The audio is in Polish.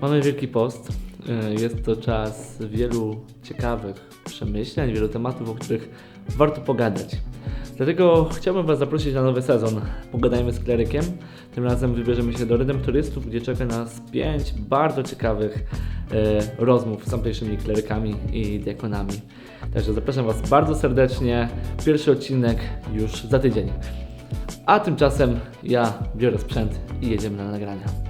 Mamy Wielki Post. E, jest to czas wielu ciekawych przemyśleń, wielu tematów, o których warto pogadać. Dlatego chciałbym Was zaprosić na nowy sezon. Pogadajmy z klerykiem. Tym razem wybierzemy się do Redemptorystów, gdzie czeka nas pięć bardzo ciekawych e, rozmów z tamtejszymi klerykami i diakonami. Także zapraszam Was bardzo serdecznie. Pierwszy odcinek już za tydzień. A tymczasem ja biorę sprzęt i jedziemy na nagrania.